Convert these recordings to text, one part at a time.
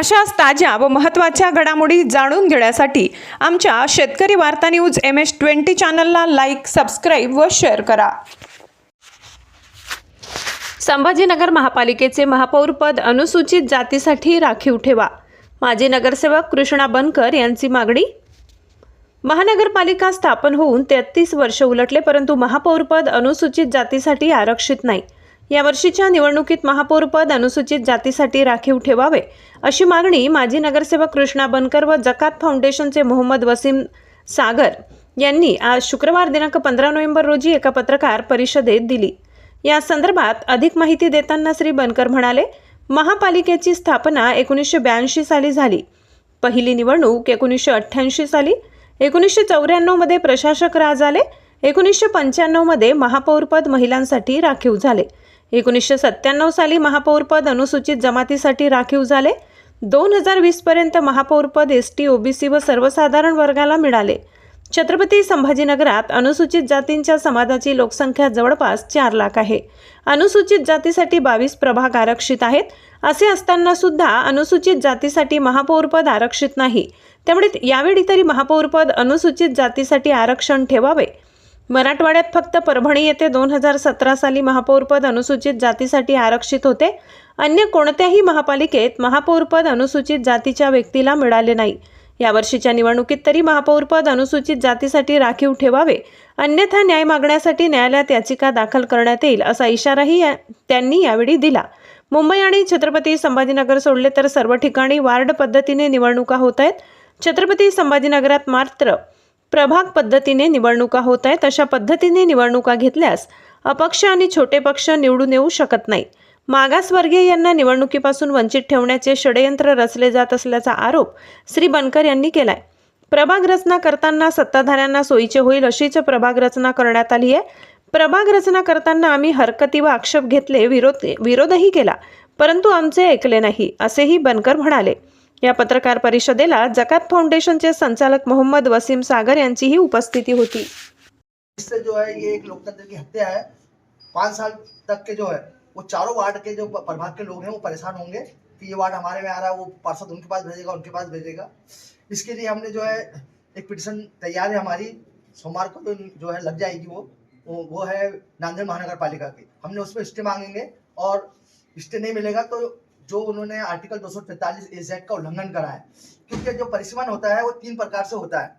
अशाच ताज्या व महत्त्वाच्या घडामोडी जाणून घेण्यासाठी आमच्या शेतकरी वार्ता न्यूज एम एस ट्वेंटी चॅनलला लाईक सबस्क्राईब व शेअर करा. संभाजीनगर महापालिकेचे महापौरपद अनुसूचित जातीसाठी राखीव ठेवा. माजी नगरसेवक कृष्णा बनकर यांची मागणी? महानगरपालिका स्थापन होऊन तेहतीस वर्ष उलटले परंतु महापौरपद अनुसूचित जातीसाठी आरक्षित नाही. यावर्षीच्या निवडणुकीत महापौरपद अनुसूचित जातीसाठी राखीव ठेवावे अशी मागणी माजी नगरसेवक कृष्णा बनकर व जकात फाउंडेशनचे मोहम्मद वसीम सागर यांनी आज शुक्रवार दिनांक पंधरा नोव्हेंबर रोजी एका पत्रकार परिषदेत दिली. या संदर्भात अधिक माहिती देताना श्री बनकर म्हणाले महापालिकेची स्थापना एकोणीसशे ब्याऐंशी साली झाली. पहिली निवडणूक एकोणीसशे अठ्ठ्याऐंशी साली. एकोणीसशे चौऱ्याण्णवमध्ये प्रशासक राज आले. एकोणीसशे पंच्याण्णवमध्ये महापौरपद महिलांसाठी राखीव झाले. एकोणीसशे सत्त्याण्णव साली महापौरपद अनुसूचित जमातीसाठी राखीव झाले. दोन हजार वीसपर्यंत महापौरपद एस टी ओबीसी व सर्वसाधारण वर्गाला मिळाले. छत्रपती संभाजीनगरात अनुसूचित जातींच्या समाजाची लोकसंख्या जवळपास चार लाख आहे. अनुसूचित जातीसाठी बावीस प्रभाग आरक्षित आहेत. असे असताना सुद्धा अनुसूचित जातीसाठी महापौरपद आरक्षित नाही. त्यामुळे यावेळी तरी महापौरपद अनुसूचित जातीसाठी आरक्षण ठेवावे. मराठवाड्यात फक्त परभणी येथे दोन हजार सतरा साली महापौरपद अनुसूचित जातीसाठी आरक्षित होते. अन्य कोणत्याही महापालिकेत महापौरपद अनुसूचित जातीच्या व्यक्तीला मिळाले नाही. यावर्षीच्या निवडणुकीत तरी महापौरपद अनुसूचित जातीसाठी राखीव ठेवावे अन्यथा न्याय मागण्यासाठी न्यायालयात याचिका दाखल करण्यात येईल असा इशाराही या- त्यांनी यावेळी दिला. मुंबई आणि छत्रपती संभाजीनगर सोडले तर सर्व ठिकाणी वार्ड पद्धतीने निवडणुका होत आहेत. छत्रपती संभाजीनगरात मात्र प्रभाग पद्धतीने निवडणुका होत आहेत. अशा पद्धतीने निवडणुका घेतल्यास अपक्ष आणि छोटे पक्ष निवडून येऊ शकत नाहीत मागासवर्गीय यांना निवडणुकीपासून वंचित ठेवण्याचे षडयंत्र रचले जात असल्याचा आरोप श्री बनकर यांनी केलाय. प्रभाग रचना करताना सत्ताधाऱ्यांना सोयीचे होईल अशीच प्रभाग रचना करण्यात आली आहे. प्रभाग रचना करताना आम्ही हरकती व आक्षेप घेतले विरोध विरोधही केला परंतु आमचे ऐकले नाही असेही बनकर म्हणाले. या पत्रकार परिषदेला जकात फाउंडेशनचे संचालक मोहम्मद वसीम सागर यांचीही उपस्थिती होती. इससे जो है ये एक लोकतंत्र की हत्या है. पाँच साल तक के जो है वो चारों वार्ड के जो प्रभाग के लोग हैं वो परेशान होंगे कि ये वार्ड हमारे में आ रहा है वो पार्षद उनके पास भेजेगा उनके पास भेजेगा। इसके लिए हमने जो है एक पिटिशन तैयार है हमारी सोमवार को तो जो है लग जाएगी वो वो, वो है नांदेड़ महानगर पालिका की। हमने उसमें स्टे मांगेंगे और स्टे नहीं मिलेगा तो जो उन्होंने आर्टिकल दो सौ का उल्लंघन करा है, क्योंकि जो परिसीमन होता है, वो तीन प्रकार से होता है।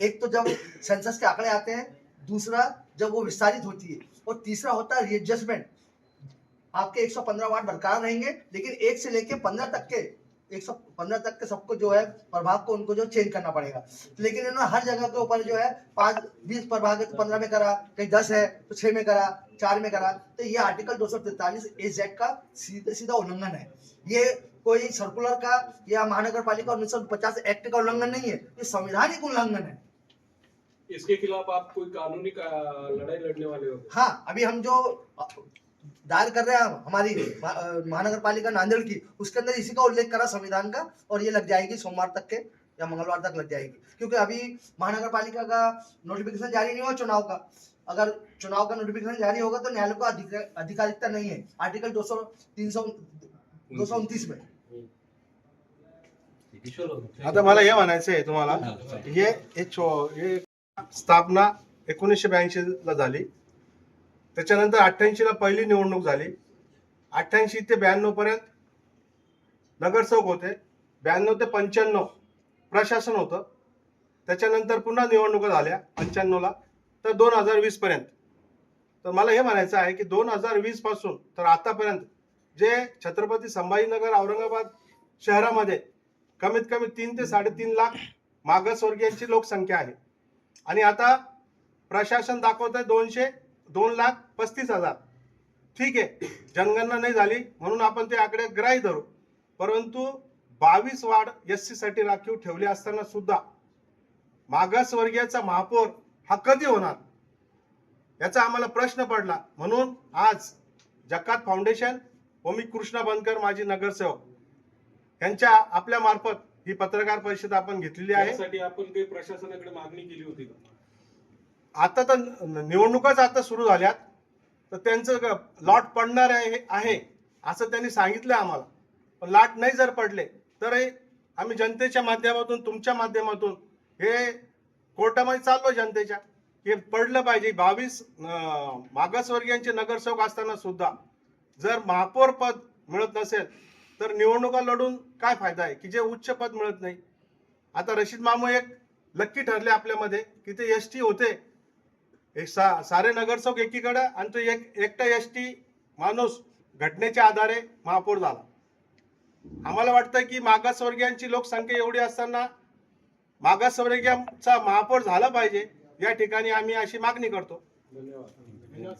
एक तो जब सेंसस के आंकड़े आते हैं, दूसरा जब वो विस्तारित होती है, और तीसरा होता है रिएडजस्टमेंट आपके 115 वार्ड बरकरार रहेंगे, लेकिन एक से लेके 15 तक के 115 तक के सबको जो है प्रभाग को उनको जो चेंज करना पड़ेगा। लेकिन इन्होंने हर जगह के ऊपर जो है पाँच बीस प्रभाग है तो पंद्रह में करा कहीं दस है तो छह में करा चार में करा। तो ये आर्टिकल दो सौ तैतालीस एक्ट का सीधे सीधा उल्लंघन है। ये कोई सर्कुलर का या महानगर पालिका उन्नीस सौ पचास एक्ट का उल्लंघन नहीं है ये संवैधानिक उल्लंघन है। इसके खिलाफ आप कोई कानूनी का लड़ाई लड़ने वाले हो? हाँ अभी हम जो दायर कर रहे हैं आप हमारी महानगर पालिका नांदेड़ की उसके अंदर इसी का उल्लेख करा संविधान का और ये लग जाएगी सोमवार तक के या मंगलवार तक लग जाएगी। क्योंकि अभी महानगर पालिका का नोटिफिकेशन जारी नहीं हुआ चुनाव का। अगर चुनाव का नोटिफिकेशन जारी होगा तो न्यायालय को अधिक- अधिकारिकता नहीं है। आर्टिकल दो सौ तीन सौ दो सौ उनतीस में। आता मला हे म्हणायचं आहे तुम्हाला हे हे हे स्थापना एकोणीसशे ब्याऐंशी ला झाली. त्याच्यानंतर अठ्ठ्याऐंशीला पहिली निवडणूक झाली. अठ्ठ्याऐंशी ते ब्याण्णव पर्यंत नगरसेवक होते. ब्याण्णव ते पंच्याण्णव प्रशासन होतं. त्याच्यानंतर पुन्हा निवडणुका झाल्या पंच्याण्णवला तर दोन हजार वीस पर्यंत. तर मला हे म्हणायचं आहे की दोन हजार वीसपासून तर आतापर्यंत जे छत्रपती संभाजीनगर औरंगाबाद शहरामध्ये कमीत कमी तीन ते साडेतीन लाख मागासवर्गीयांची लोकसंख्या आहे. आणि आता प्रशासन दाखवत आहे दोनशे दोन लाख पस्तीस हजार. ठीक आहे. जनगणना नाही झाली म्हणून आपण ते आकडे ग्राही धरू. परंतु बावीस वाढ एस सी साठी राखीव ठेवले असताना सुद्धा मागासवर्गीयाचा महापौर हा कधी होणार? याचा आम्हाला प्रश्न पडला. म्हणून आज जकात फाउंडेशन व मी कृष्णा बनकर माजी नगरसेवक यांच्या आपल्या मार्फत ही पत्रकार परिषद आपण घेतलेली आहे. आपण काही प्रशासनाकडे मागणी केली होती का? आता तर निवडणुकाच आता सुरू झाल्यात. तर त्यांचं लॉट पडणार आहे आहे असं त्यांनी सांगितलं आम्हाला. पण लाट नाही जर पडले तर आम्ही जनतेच्या माध्यमातून तुमच्या माध्यमातून हे कोर्टामध्ये चाललो जनतेच्या. हे पडलं पाहिजे. बावीस मागासवर्गीयांचे नगरसेवक असताना सुद्धा जर महापौर पद मिळत नसेल तर निवडणुका लढून काय फायदा आहे? की जे उच्च पद मिळत नाही. आता रशीद मामू एक लक्की ठरले आपल्यामध्ये की ते एस टी होते. एक सा सारे नगरसेवक एकीकडं आणि तो एक एकटा एस टी माणूस घटनेच्या आधारे महापौर झाला. आम्हाला वाटतं की मागासवर्गीयांची लोकसंख्या एवढी असताना मागासवर्गीयांचा महापौर झाला पाहिजे या ठिकाणी आम्ही अशी मागणी करतो. धन्यवाद.